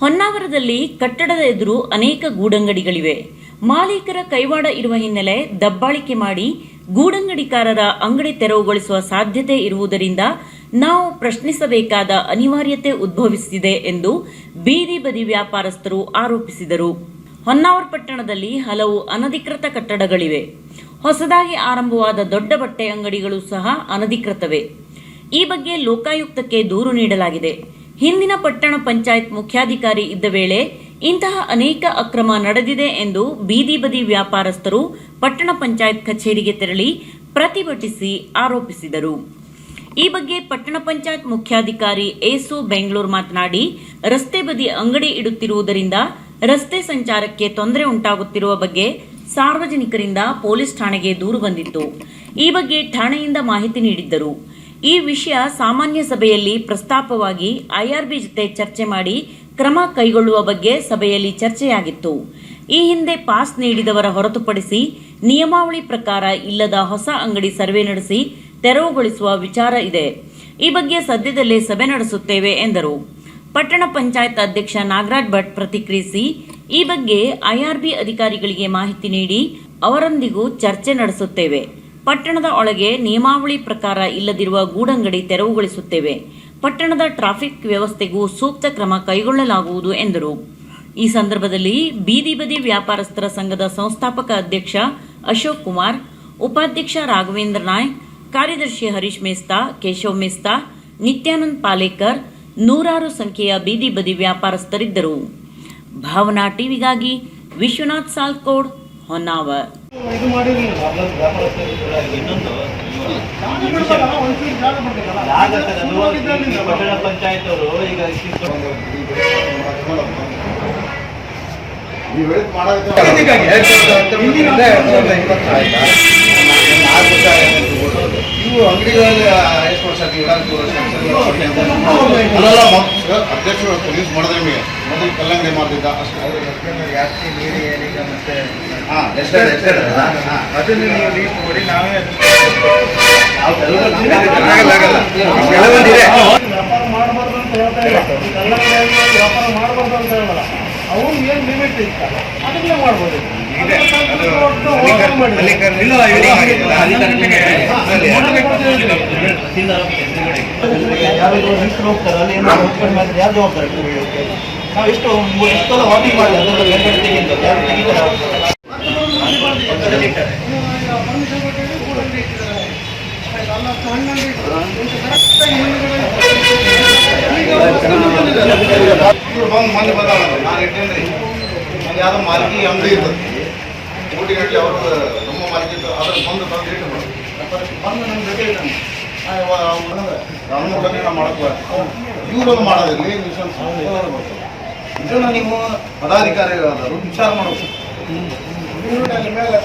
ಹೊನ್ನಾವರದಲ್ಲಿ ಕಟ್ಟಡದ ಎದುರು ಅನೇಕ ಗೂಡಂಗಡಿಗಳಿವೆ. ಮಾಲೀಕರ ಕೈವಾಡ ಇರುವ ಹಿನ್ನೆಲೆ ದಬ್ಬಾಳಿಕೆ ಮಾಡಿ ಗೂಡಂಗಡಿಕಾರರ ಅಂಗಡಿ ತೆರವುಗೊಳಿಸುವ ಸಾಧ್ಯತೆ ಇರುವುದರಿಂದ ನಾವು ಪ್ರಶ್ನಿಸಬೇಕಾದ ಅನಿವಾರ್ಯತೆ ಉದ್ಭವಿಸಿದೆ ಎಂದು ಬೀದಿ ಬದಿ ವ್ಯಾಪಾರಸ್ಥರು ಆರೋಪಿಸಿದರು. ಹೊನ್ನಾವರ ಪಟ್ಟಣದಲ್ಲಿ ಹಲವು ಅನಧಿಕೃತ ಕಟ್ಟಡಗಳಿವೆ. ಹೊಸದಾಗಿ ಆರಂಭವಾದ ದೊಡ್ಡ ಬಟ್ಟೆ ಅಂಗಡಿಗಳು ಸಹ ಅನಧಿಕೃತವೇ. ಈ ಬಗ್ಗೆ ಲೋಕಾಯುಕ್ತಕ್ಕೆ ದೂರು ನೀಡಲಾಗಿದೆ. ಹಿಂದಿನ ಪಟ್ಟಣ ಪಂಚಾಯತ್ ಮುಖ್ಯಾಧಿಕಾರಿ ಇದ್ದ ವೇಳೆ ಇಂತಹ ಅನೇಕ ಅಕ್ರಮ ನಡೆದಿದೆ ಎಂದು ಬೀದಿ ಬದಿ ವ್ಯಾಪಾರಸ್ಥರು ಪಟ್ಟಣ ಪಂಚಾಯತ್ ಕಚೇರಿಗೆ ತೆರಳಿ ಪ್ರತಿಭಟಿಸಿ ಆರೋಪಿಸಿದರು. ಈ ಬಗ್ಗೆ ಪಟ್ಟಣ ಪಂಚಾಯತ್ ಮುಖ್ಯಾಧಿಕಾರಿ ಏಸು ಬೆಂಗಳೂರು ಮಾತನಾಡಿ, ರಸ್ತೆ ಬದಿ ಅಂಗಡಿ ಇಡುತ್ತಿರುವುದರಿಂದ ರಸ್ತೆ ಸಂಚಾರಕ್ಕೆ ತೊಂದರೆ ಉಂಟಾಗುತ್ತಿರುವ ಬಗ್ಗೆ ಸಾರ್ವಜನಿಕರಿಂದ ಪೊಲೀಸ್ ಠಾಣೆಗೆ ದೂರು ಬಂದಿತ್ತು. ಈ ಬಗ್ಗೆ ಠಾಣೆಯಿಂದ ಮಾಹಿತಿ ನೀಡಿದ್ದರು. ಈ ವಿಷಯ ಸಾಮಾನ್ಯ ಸಭೆಯಲ್ಲಿ ಪ್ರಸ್ತಾಪವಾಗಿ ಐಆರ್ಬಿ ಜೊತೆ ಚರ್ಚೆ ಮಾಡಿ ಕ್ರಮ ಕೈಗೊಳ್ಳುವ ಬಗ್ಗೆ ಸಭೆಯಲ್ಲಿ ಚರ್ಚೆಯಾಗಿತ್ತು. ಈ ಹಿಂದೆ ಪಾಸ್ ನೀಡಿದವರ ಹೊರತುಪಡಿಸಿ ನಿಯಮಾವಳಿ ಪ್ರಕಾರ ಇಲ್ಲದ ಹೊಸ ಅಂಗಡಿ ಸರ್ವೆ ನಡೆಸಿ ತೆರವುಗೊಳಿಸುವ ವಿಚಾರ ಇದೆ. ಈ ಬಗ್ಗೆ ಸದ್ಯದಲ್ಲೇ ಸಭೆ ನಡೆಸುತ್ತೇವೆ ಎಂದರು. ಪಟ್ಟಣ ಪಂಚಾಯತ್ ಅಧ್ಯಕ್ಷ ನಾಗರಾಜ್ ಭಟ್ ಪ್ರತಿಕ್ರಿಯಿಸಿ, ಈ ಬಗ್ಗೆ ಐಆರ್ಬಿ ಅಧಿಕಾರಿಗಳಿಗೆ ಮಾಹಿತಿ ನೀಡಿ ಅವರೊಂದಿಗೂ ಚರ್ಚೆ ನಡೆಸುತ್ತೇವೆ. ಪಟ್ಟಣದ ಒಳಗೆ ನಿಯಮಾವಳಿ ಪ್ರಕಾರ ಇಲ್ಲದಿರುವ ಗೂಡಂಗಡಿ ತೆರವುಗೊಳಿಸುತ್ತೇವೆ. ಪಟ್ಟಣದ ಟ್ರಾಫಿಕ್ ವ್ಯವಸ್ಥೆಗೂ ಸೂಕ್ತ ಕ್ರಮ ಕೈಗೊಳ್ಳಲಾಗುವುದು ಎಂದರು. ಈ ಸಂದರ್ಭದಲ್ಲಿ ಬೀದಿ ಬದಿ ವ್ಯಾಪಾರಸ್ಥರ ಸಂಘದ ಸಂಸ್ಥಾಪಕ ಅಧ್ಯಕ್ಷ ಅಶೋಕ್ ಕುಮಾರ್, ಉಪಾಧ್ಯಕ್ಷ ರಾಘವೇಂದ್ರ ನಾಯ್ಕ್, ಕಾರ್ಯದರ್ಶಿ ಹರೀಶ್ ಮೇಸ್ತಾ, ಕೇಶವ್ ಮೇಸ್ತಾ, ನಿತ್ಯಾನಂದ್ ಪಾಲೇಕರ್ ನೂರಾರು ಸಂಖ್ಯೆಯ ಬೀದಿ ಬದಿ ವ್ಯಾಪಾರಸ್ಥರಿದ್ದರು. ಭಾವನಾ ಟಿವಿಗಾಗಿ ವಿಶ್ವನಾಥ್ ಸಾಲ್ಕೋಡ್, ಹೊನ್ನಾವರ್. ಇದು ಇನ್ನೊಂದು ಪಟ್ಟಣ ಪಂಚಾಯತ್ ಅವರು ಈಗ ನೀವು ಹೇಳಿದ್ ಇವು ಅಂಗಡಿಗಳಲ್ಲಿ ಎಷ್ಟು ವರ್ಷ ವರ್ಷ. ಅಲ್ಲಲ್ಲ ಅಧ್ಯಕ್ಷರು ಯೂಸ್ ಮಾಡಿದ್ರೆ ನಿಮಗೆ. ಮೊದಲು ಕಲ್ಲಂಗಡಿ ಮಾಡ್ತಿದ್ದ ಅಷ್ಟೇ. ಜಾಸ್ತಿ ನೀರು ಏನೀಗ ಮತ್ತೆ. ಹಾ ಎಷ್ಟೇ ಅದನ್ನು ನೀವು ಲೀಸ್ಟ್ ಮಾಡಿ ನಾವೇ. ವ್ಯಾಪಾರ ಮಾಡಬಾರ್ದು ಅಂತ ಹೇಳ್ತಾ ಇಲ್ಲ. ವ್ಯಾಪಾರ ಮಾಡಬಾರ್ದು ಅಂತ ಹೇಳಲ್ಲ ಅವು ಏನು ಲಿಮಿಟ್ ಇರ್ತಲ್ಲ ಅದನ್ನೇ ಮಾಡ್ಬೋದು. ಯಾರಾದ್ರು ಹೋಗ್ತಾರೆ ಅಲ್ಲಿ ಮಾಡಿದ್ರೆ. ಯಾರು ಜವಾಬ್ದಾರಿ? ನಾವು ಎಷ್ಟು ಮೂರು ಎಷ್ಟು ಸಲ ವಾರ್ನಿಂಗ್ ಮಾಡಿ ಅದೆಲ್ಲ ಬೇರೆ ಕಡೆ ತೆಗಿತಾರೆ ಯಾರು ತೆಗಿತಾರೆ ಪರ್ಮಿಷನ್ ಅಲ್ಲ ಕರೆಕ್ಟಾಗಿ ಹಿಂದ್ಗಡೆ ಬಂದು ಮಂದಿ ಬಂದಾಳ ನಾನು ಇಟ್ಟೇನ್ರಿ ಅದು ಯಾವುದೋ ಮಾಲಿಕೆ ಅಂಗಡಿ ಇರ್ತದೆ ಅವರು ನಮ್ಮ ಇತ್ತು ಅದ್ರ ಬಂದು ಬಂದು ಇಟ್ಟು. ಬಂದು ನಮ್ಮ ಜೊತೆ ಇದ್ದಾನೆ ನಾನು ಕನ್ನಡ ಮಾಡಕ್ಕೆ ಇವ್ರೊಂದು ಮಾಡೋದಿರಲಿ ಇದನ್ನು ನೀವು ಪದಾಧಿಕಾರಿಗಳಾದರು ವಿಚಾರ ಮಾಡಬೇಕು ಮೇಲೆ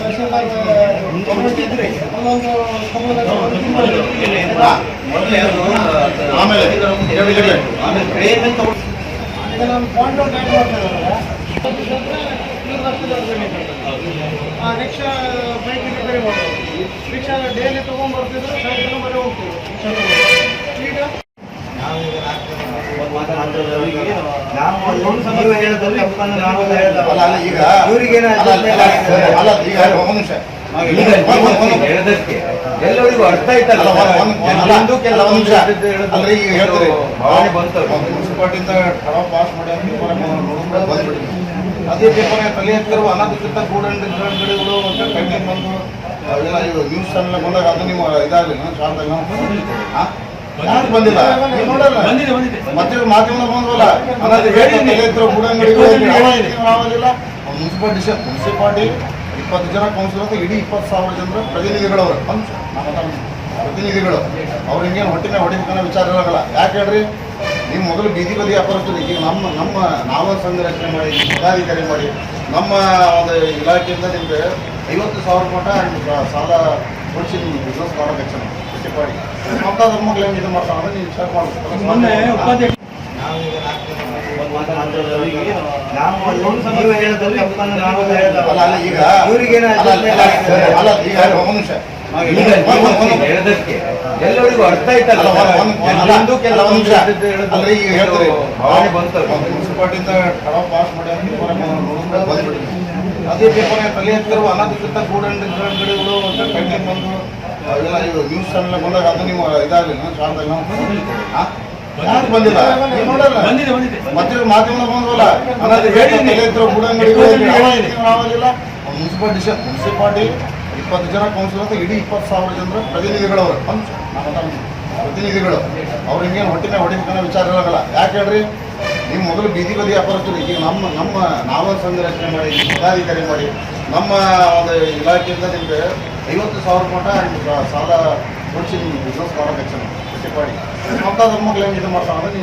ಈಗ ರಿಕ್ಷಾ ಬೈಕ್ ರಿಪೇರಿ ಮಾಡೋದು ರಿಕ್ಷಾ ಡೈಲಿ ತೊಗೊಂಡ್ಬರ್ತಿದ್ರು ಸಾಯಂಕಾಲ ಬರೀ ಹೋಗ್ತಿದ್ರು ಈಗ ಈಗ ಒಂದು ನಿಮಿಷ ಹೇಳೋದಕ್ಕೆ ಎಲ್ಲರಿಗೂ ಅರ್ಥ ಆಯ್ತಲ್ಲ? ಒಂದು- ನಿಮಿಷ. ಅಂದ್ರೆ ಈಗ ಹೇಳ್ತೀರಿ. ಭಾವನೆ ಬಂತು ಮುನ್ಸಿಪಾಲ್ಟಿಯಿಂದ ಠರಾವ ಪಾಸ್ ಮಾಡಿ ಅದೇ ಪೇಪರ್ ತಲೆ ಅನಧಿಕೃತ ಕೂಡ ಅಂಗಡಿಗಳು ಅಂತ ಕಣ್ಣಿ ಬಂದು ಅವೆಲ್ಲ ನ್ಯೂಸ್ ಚಾನಲ್ ಬಂದಾಗ ಅದು ನೀವು ಇದಾಗಲಿಲ್ಲ ಶಾರದಾಗ ಯಾರು ಬಂದಿಲ್ಲ? ನೋಡಲ್ಲ? ಮತ್ತೆ ಮಾಧ್ಯಮ ಬಂದ್ವಲ್ಲ? ಅನಧಿಕೃತ ಕೂಡ ಎತ್ತಿರೋ ಗೂಡಂಗಡಿಗಳು ಮುನ್ಸಿಪಾಲ್ಟಿ ಮುನ್ಸಿಪಾಲ್ಟಿ ಇಪ್ಪತ್ತು ಜನ ಕೌನ್ಸಿಲರ್ ಅಂತ ಇಡೀ ಇಪ್ಪತ್ತು ಸಾವಿರ ಜನರ ಪ್ರತಿನಿಧಿಗಳವರು. ಪ್ರತಿನಿಧಿಗಳು. ಅವ್ರು ಹಿಂಗೇನು ಹೊಟ್ಟಿನ ಹೊಡಿಬೇಕನ್ನೋ ವಿಚಾರ ಇರೋಲ್ಲ. ಯಾಕೆ ಹೇಳ್ರಿ? ನೀವು ಮೊದಲು ಬೀದಿ ಬದಿ ವ್ಯಾಪಾರಸ್ಥರು ಈಗ ನಮ್ಮ ನಮ್ಮ ನಾವ ಸಂಘ ರಚನೆ ಮಾಡಿ ಜಿಲ್ಲಾಧಿಕಾರಿ ಮಾಡಿ ನಮ್ಮ ಒಂದು ಇಲಾಖೆಯಿಂದ ನಿಮಗೆ ಐವತ್ತು ಸಾವಿರ ಮಟ್ಟ ಸಾಲ ಕೊಡಿಸಿ ನಿಮ್ಗೆ ಬಿಸ್ನೆಸ್ ಮಾಡೋಕೆ ಚೆನ್ನಾಗಿ ಮಾಡಿ ಮಕ್ಕಳ ಮಕ್ಕಳು ಏನು ಇದು ಮಾಡ್ತಾರೆ ನೀವು ವಿಚಾರ ಹೇಳದಕ್ಕೆ ಎಲ್ಲರಿಗೂ ಅರ್ಥ ಆಯ್ತಲ್ಲ ಮುನ್ಸಿಪಾಲಿಟಿಯಿಂದ ಕಡವ ಪಾಸ್ ಮಾಡಿ ಅದೇ ಪೇಪರ್ ತಲೆ ಎತ್ತಿರುವ ಅನಧಿಕೃತ ಗೂಡಂಗಡಿಗಳು ಕಂಪ್ಲೇಂಟ್ ಬಂದು ಅವೆಲ್ಲ ಇವು ನ್ಯೂಸ್ ಚಾನಲ್ ಬಂದಾಗ ಅದು ನೀವು ಇದಾಗಲಿಲ್ಲ ಶಾರದಾಗ ನಾವು ಬಂದಿಲ್ಲ? ಬಂದಿದೆ ಬಂದಿದೆ. ಮತ್ತೆ ಮಾಧ್ಯಮ ಬಂದ್ವಲ್ಲ? ಅನಧಿಕೃತ ತಲೆ ಕೂಡ ಮುನ್ಸಿಪಾಲಿಟಿ ಮುನ್ಸಿಪಾಲಿಟಿ ಇಪ್ಪತ್ತು ಜನ ಕೌನ್ಸಿಲ್ ಅಂತ ಇಡೀ ಇಪ್ಪತ್ತು ಸಾವಿರ ಜನರ ಪ್ರತಿನಿಧಿಗಳವರು. ಪಂಚ ನಮ್ಮ ನಮ್ಮ ಪ್ರತಿನಿಧಿಗಳು. ಅವ್ರು ಹಿಂಗೇನು ಹೊಟ್ಟಿನ ಹೊಡಿಬೇಕನ್ನೋ ವಿಚಾರ ಇರೋಲ್ಲ. ಯಾಕೆ ಹೇಳ್ರಿ? ನೀವು ಮೊದಲು ಬೀದಿ ಬದಿ ವ್ಯಾಪಾರಸ್ಥರು. ಈಗ ನಮ್ಮ ನಮ್ಮ ನಾವ ಸಂಘ ರಚನೆ ಮಾಡಿ ಪದಾಧಿಕಾರಿ ಮಾಡಿ ನಮ್ಮ ಒಂದು ಇಲಾಖೆಯಿಂದ ನಿಮ್ಗೆ ಐವತ್ತು ಸಾವಿರ ಮಟ್ಟ ಸಾಲ ಕೊಡಿಸಿ ನಿಮ್ಗೆ ಬಿಸ್ನೆಸ್ ಮಾಡೋಕೆ ಹೆಚ್ಚು ಮಾಡಿ ಸ್ವಂತ ಧರ್ಮಗಳು ಇದು ಮಾಡ್ತಾವೆ ಅಂದ್ರೆ ನೀವು